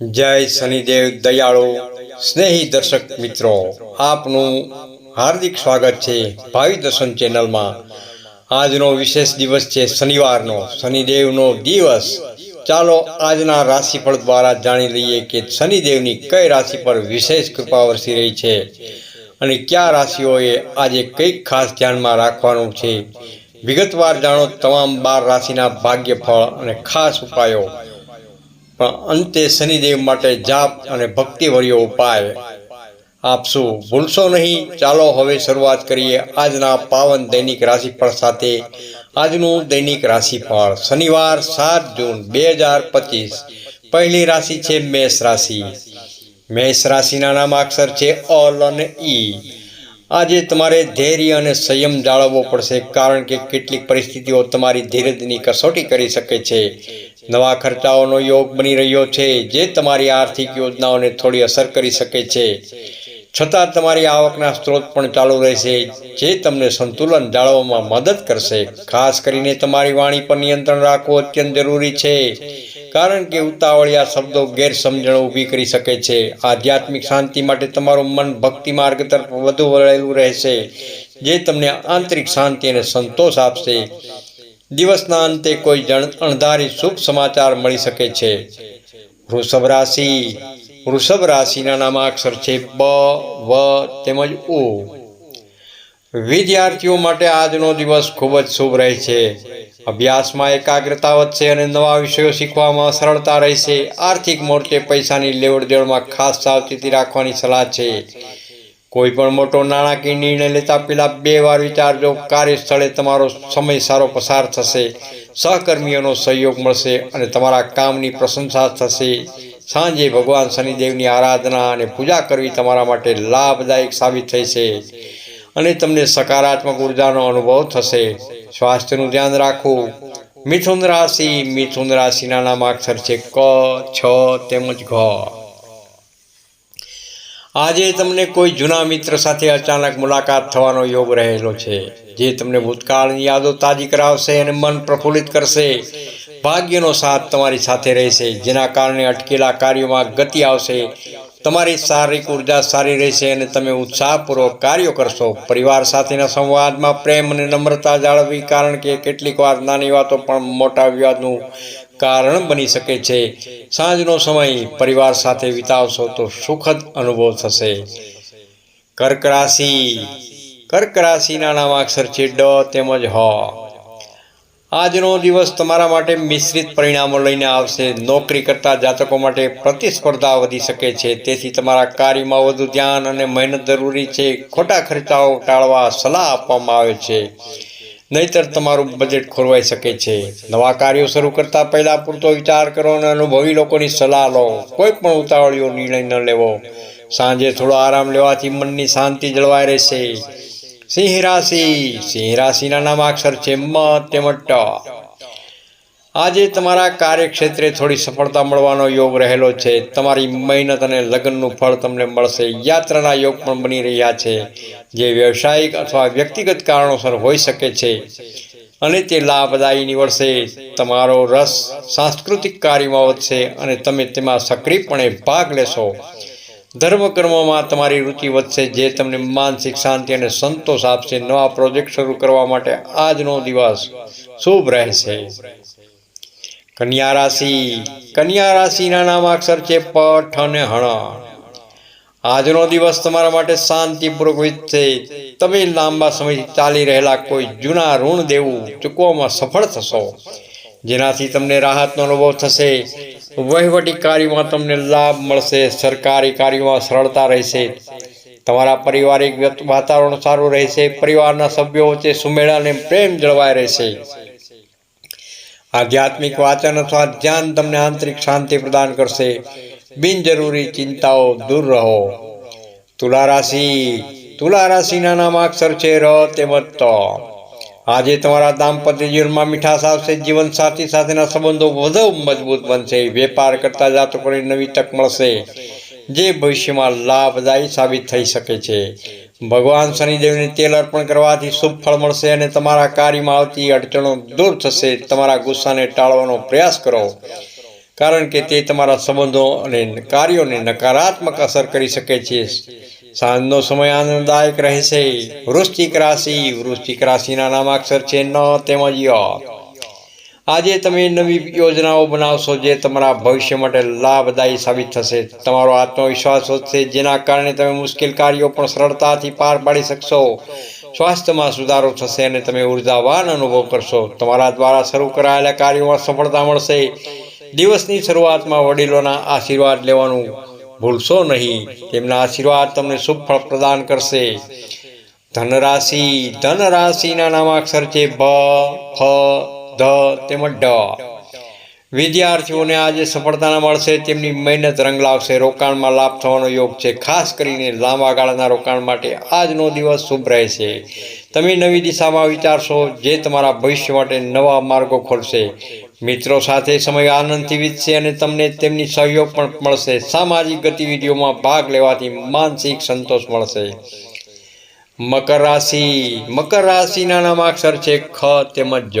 જય શનિદેવ દયાળો. સ્નેહી દર્શક મિત્રો, આપનું હાર્દિક સ્વાગત છે ભાવિ દર્શન ચેનલમાં. આજનો વિશેષ દિવસ છે શનિવારનો. શનિદેવનો દિવસ. ચાલો આજના રાશિફળ દ્વારા જાણી લઈએ કે શનિદેવની કઈ રાશિ પર વિશેષ કૃપા વરસી રહી છે અને કયા રાશિઓએ આજે કંઈક ખાસ ધ્યાનમાં રાખવાનું છે. વિગતવાર જાણો તમામ બાર રાશિના ભાગ્યફળ અને ખાસ ઉપાયો. પણ અંતે શનિદેવ માટે જાપ અને ભક્તિવર્યો ઉપાય. આપશું ભૂલશો નહીં? ચાલો હવે શરૂઆત કરીએ આજના પાવન દૈનિક રાશિફળ સાથે. આજનું દૈનિક રાશિફળ શનિવાર સાત જૂન બે હજાર પચીસ. પહેલી રાશિ છે મેષ રાશિ. મેષ રાશિના નામાક્ષર છે અલ અને ઈ આજે તમારે ધૈર્ય અને સંયમ જાળવવો પડશે કારણ કે કેટલીક પરિસ્થિતિઓ તમારી ધીરજની કસોટી કરી શકે છે. નવા ખર્ચાઓનો યોગ બની રહ્યો છે, જે તમારી આર્થિક યોજનાઓને થોડી અસર કરી શકે છે. છતાં તમારી આવકના સ્ત્રોત પણ ચાલુ રહેશે, જે તમને સંતુલન જાળવવામાં મદદ કરશે. ખાસ કરીને તમારી વાણી પર નિયંત્રણ રાખવું અત્યંત જરૂરી છે, કારણ કે ઉતાવળિયા શબ્દો ગેરસમજણ ઊભી કરી શકે છે. આધ્યાત્મિક શાંતિ માટે તમારું મન ભક્તિ માર્ગ તરફ વધુ વળેલું રહેશે, જે તમને આંતરિક શાંતિ અને સંતોષ આપશે. દિવસના અંતે કોઈ જણ અણધારી શુભ સમાચાર મળી શકે છે. વૃષભ રાશિ. વૃષભ રાશિના નામાક્ષર છે બ, વ, તેમજ ઉ. વિદ્યાર્થીઓ માટે આજનો દિવસ ખૂબ જ શુભ રહે છે. અભ્યાસમાં એકાગ્રતા વધશે અને નવા વિષયો શીખવામાં સરળતા રહેશે. આર્થિક મોરચે પૈસાની લેવડ દેવડમાં ખાસ સાવચેતી રાખવાની સલાહ છે. કોઈ પણ મોટો નાણાકીય નિર્ણય લેતા પહેલાં બે વાર વિચારજો, કાર્યસ્થળે તમારો સમય સારો પસાર થશે, સહકર્મીઓનો સહયોગ મળશે અને તમારા કામની પ્રશંસા થશે. સાંજે ભગવાન શનિદેવની આરાધના અને પૂજા કરવી તમારા માટે લાભદાયક સાબિત થશે અને તમને સકારાત્મક ઉર્જાનો અનુભવ થશે. સ્વાસ્થ્યનું ધ્યાન રાખવું મિથુન રાશિ, મિથુન રાશિના નામાક્ષર છે ક, છ તેમજ ઘ. આજે તમને કોઈ જૂના મિત્ર સાથે અચાનક મુલાકાત થવાનો યોગ રહેલો છે, જે તમને ભૂતકાળની યાદો તાજી કરાવશે અને મન પ્રફુલ્લિત કરશે. ભાગ્યનો સાથ તમારી સાથે રહેશે, જેના કારણે અટકેલા કાર્યોમાં ગતિ આવશે. તમારી શારીરિક ઊર્જા સારી રહેશે અને તમે ઉત્સાહપૂર્વક કાર્યો કરશો. પરિવાર સાથેના સંવાદમાં પ્રેમ અને નમ્રતા જાળવવી કારણ કે કેટલીક વાર નાની વાતો પણ મોટા વિવાદનું કારણ બની શકે છે. સાંજનો સમય પરિવાર સાથે વિતાવશો તો સુખદ અનુભવ થશે. કર્ક રાશિ. કર્ક રાશિના નામાક્ષર છે ડ તેમજ હ. આજનો દિવસ તમારા માટે મિશ્રિત પરિણામો લઈને આવશે. નોકરી કરતા જાતકો માટે પ્રતિસ્પર્ધા વધી શકે છે. તેથી તમારા કાર્યમાં વધુ ધ્યાન અને મહેનત જરૂરી છે. ખોટા ખર્ચાઓ ટાળવા સલાહ આપવામાં આવે છે. નહીતર તમારું બજેટ ખોરવાઈ શકે છે. નવા કાર્યો શરૂ કરતા પહેલા પૂરતો વિચાર કરો અને અનુભવી લોકોની સલાહ લો. કોઈ પણ ઉતાવળીઓ નિર્ણય ન લેવો. સાંજે થોડો આરામ લેવાથી મનની શાંતિ જળવાઈ રહેશે. સિંહ રાશિ સિંહ રાશિના નામાક્ષર છે મ તેમજ ટ. આજે તમારા કાર્યક્ષેત્રે થોડી સફળતા મળવાનો યોગ રહેલો છે. તમારી મહેનત અને લગ્નનું ફળ તમને મળશે. યાત્રાના યોગ પણ બની રહ્યા છે, જે વ્યવસાયિક અથવા વ્યક્તિગત કારણોસર હોઈ શકે છે અને તે લાભદાયી નીવડશે. તમારો રસ સાંસ્કૃતિક કાર્યમાં વધશે અને તમે તેમાં સક્રિયપણે ભાગ લેશો. ધર્મકર્મમાં તમારી રુચિ વધશે, જે તમને માનસિક શાંતિ અને સંતોષ આપશે. નવા પ્રોજેક્ટ શરૂ કરવા માટે આજનો દિવસ શુભ રહેશે. કન્યા રાશિ, કન્યા રાશિના નામાક્ષર છે પઠ અને હણ. આજનો દિવસ તમારા માટે શાંતિપૂર્વક વીતશે તમે લાંબા સમયથી ચાલી રહેલા કોઈ જૂના ઋણ દેવું ચૂકવવામાં સફળ થશો. જેનાથી તમને રાહતનો અનુભવ થશે. વહીવટી કાર્યમાં તમને લાભ મળશે. સરકારી કાર્યોમાં સરળતા રહેશે. તમારા પારિવારિક વાતાવરણ સારું રહેશે. પરિવારના સભ્યો વચ્ચે સુમેળ અને પ્રેમ જળવાઈ રહેશે. આધ્યાત્મિક વાચન અથવા ધ્યાન તમને આંતરિક શાંતિ પ્રદાન કરશે. બિનજરૂરી ચિંતાઓ દૂર રહો. તુલા રાશિ, તુલા રાશિના નામાક્ષર છે ર તેમજ ત. આજે તમારા દાંપત્ય જીવનમાં મીઠાશ આવશે જીવન સાથી સાથેના સંબંધો વધુ મજબૂત બનશે, વેપાર કરતા જાતકોને નવી તક મળશે. જે ભવિષ્યમાં લાભદાયી સાબિત થઈ શકે છે. ભગવાન શનિદેવને તેલ અર્પણ કરવાથી શુભ ફળ મળશે અને તમારા કાર્યમાં આવતી અડચણો દૂર થશે. તમારા ગુસ્સાને ટાળવાનો પ્રયાસ કરો, કારણ કે તે તમારા સંબંધો અને કાર્યોને નકારાત્મક અસર કરી શકે છે. સાંજનો સમય આનંદદાયક રહેશે. વૃશ્ચિક રાશિ, વૃશ્ચિક રાશિના નામાક્ષર છે ન તેમજ ય. આજે તમે નવી યોજનાઓ બનાવશો જે તમારા ભવિષ્ય માટે લાભદાયી સાબિત થશે. તમારો આત્મવિશ્વાસ વધશે, જેના કારણે તમે મુશ્કેલ કાર્યો પણ સરળતાથી પાર પાડી શકશો. સ્વાસ્થ્યમાં સુધારો થશે અને તમે ઉર્જાવાન અનુભવ કરશો. તમારા દ્વારા શરૂ કરાયેલા કાર્યોમાં સફળતા મળશે. દિવસની શરૂઆતમાં વડીલોના આશીર્વાદ લેવાનું ભૂલશો નહીં. તેમના આશીર્વાદ તમને શુભ પ્રદાન કરશે. ધનરાશિ, ધનરાશિના નામાક્ષર છે ભ, ફ ધ તેમજ ડ. વિદ્યાર્થીઓને આજે સફળતાના મળશે, તેમની મહેનત રંગ લાવશે, રોકાણમાં લાભ થવાનો યોગ છે. ખાસ કરીને લાંબા ગાળાના રોકાણ માટે આજનો દિવસ શુભ રહેશે. તમે નવી દિશામાં વિચારશો, જે તમારા ભવિષ્ય માટે નવા માર્ગો ખોલશે. મિત્રો સાથે સમય આનંદથી વીતશે અને તમને તેમની સહયોગ પણ મળશે. સામાજિક ગતિવિધિઓમાં ભાગ લેવાથી માનસિક સંતોષ મળશે. મકર રાશિ. મકર રાશિના નામાક્ષર છે ખ તેમજ જ.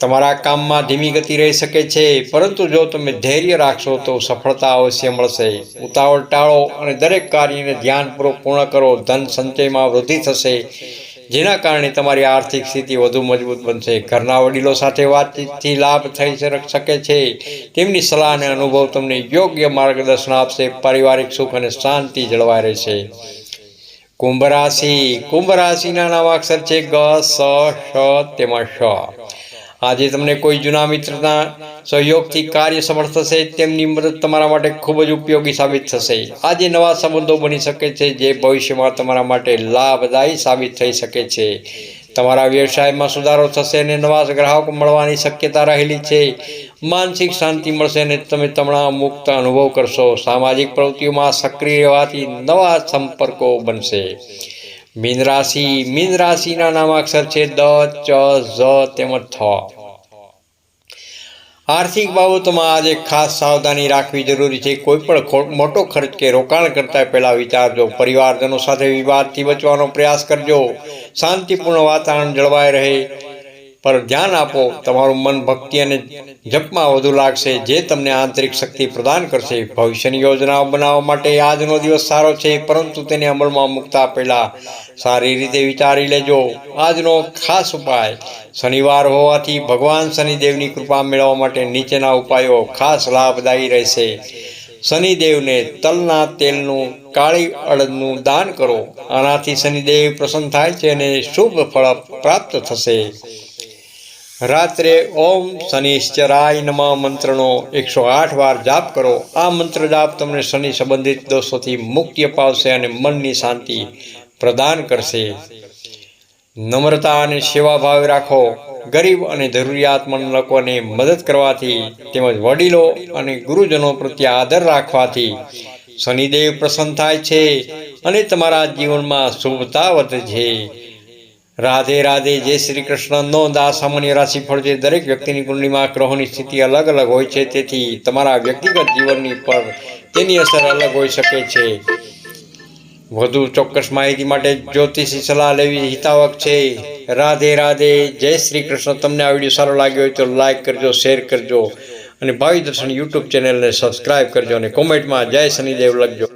તમારા કામમાં ધીમી ગતિ રહી શકે છે, પરંતુ જો તમે ધૈર્ય રાખશો તો સફળતા અવશ્ય મળશે. ઉતાવળ ટાળો અને દરેક કાર્યને ધ્યાનપૂર્વક પૂર્ણ કરો. ધન સંચયમાં વૃદ્ધિ થશે, જેના કારણે તમારી આર્થિક સ્થિતિ વધુ મજબૂત બનશે. ઘરના વડીલો સાથે વાતચીતથી લાભ થઈ શકે છે. તેમની સલાહ અને અનુભવ તમને યોગ્ય માર્ગદર્શન આપશે. પારિવારિક સુખ અને શાંતિ જળવાઈ રહેશે. કુંભ રાશિ. કુંભ રાશિના નામાક્ષર છે, ગ, સ શ તેમાં શ આજે તમને કોઈ જૂના મિત્રના સહયોગથી કાર્ય સફળ થશે, તેમની મદદ તમારા માટે ખૂબ જ ઉપયોગી સાબિત થશે. આજે નવા સંબંધો બની શકે છે, જે ભવિષ્યમાં તમારા માટે લાભદાયી સાબિત થઈ શકે છે. તમારા વ્યવસાયમાં સુધારો થશે અને નવા ગ્રાહકો મળવાની શક્યતા રહેલી છે. માનસિક શાંતિ મળશે અને તમે તણાવ મુક્ત અનુભવ કરશો. સામાજિક પ્રવૃત્તિઓમાં સક્રિય રહેવાથી નવા સંપર્કો બનશે. મીન રાશિ, મીન રાશિના નામાક્ષર છે દ, ચ, ઝ, તેમજ થ આર્થિક બાબતોમાં આજે ખાસ સાવધાની રાખવી જરૂરી છે. કોઈ પણ મોટો ખર્ચ કે રોકાણ કરતા પહેલા વિચારજો. પરિવારજનો સાથે વિવાદથી બચવાનો પ્રયાસ કરજો. શાંતિપૂર્ણ વાતાવરણ જળવાઈ રહે. પર ધ્યાન આપો, તમારું મન ભક્તિ અને જપમાં વધુ લાગશે. જે તમને આંતરિક શક્તિ પ્રદાન કરશે, ભવિષ્યની યોજનાઓ બનાવવા માટે આજનો દિવસ સારો છે, પરંતુ તેને અમલમાં મૂકતા પહેલાં સારી રીતે વિચારી લેજો. આજનો ખાસ ઉપાય, શનિવાર હોવાથી ભગવાન શનિદેવની કૃપા મેળવવા માટે નીચેના ઉપાયો ખાસ લાભદાયી રહેશે. શનિદેવને તલના તેલનું, કાળી અડદનું દાન કરો. આનાથી શનિદેવ પ્રસન્ન થાય છે અને શુભ ફળ પ્રાપ્ત થશે. રાત્રે ઓમ શનિશ્ચરાય નમા મંત્રનો એકસો આઠ વાર જાપ કરો. આ મંત્ર જાપ તમને શનિ સંબંધિત દોષોથી મુક્તિ અપાવશે અને મનની શાંતિ પ્રદાન કરશે. નમ્રતા અને સેવાભાવ રાખો. ગરીબ અને જરૂરિયાતમંદ લોકોને મદદ કરવાથી, તેમજ વડીલો અને ગુરુજનો પ્રત્યે આદર રાખવાથી શનિદેવ પ્રસન્ન થાય છે અને તમારા જીવનમાં શુભતા વધે છે. રાધે રાધે, જય શ્રી કૃષ્ણ નોંધ આ સામાન્ય રાશિફળ છે દરેક વ્યક્તિની કુંડલીમાં ગ્રહોની સ્થિતિ અલગ અલગ હોય છે, તેથી તમારા વ્યક્તિગત જીવનની પર તેની અસર અલગ હોઈ શકે છે. વધુ ચોક્કસ માહિતી માટે જ્યોતિષી સલાહ લેવી હિતાવક છે. રાધે રાધે, જય શ્રી કૃષ્ણ તમને આ વીડિયો સારો લાગ્યો હોય તો લાઈક કરજો, શેર કરજો અને ભાવિ દર્શન યુટ્યુબ ચેનલને સબસ્ક્રાઈબ કરજો અને કોમેન્ટમાં જય શનિદેવ લખજો.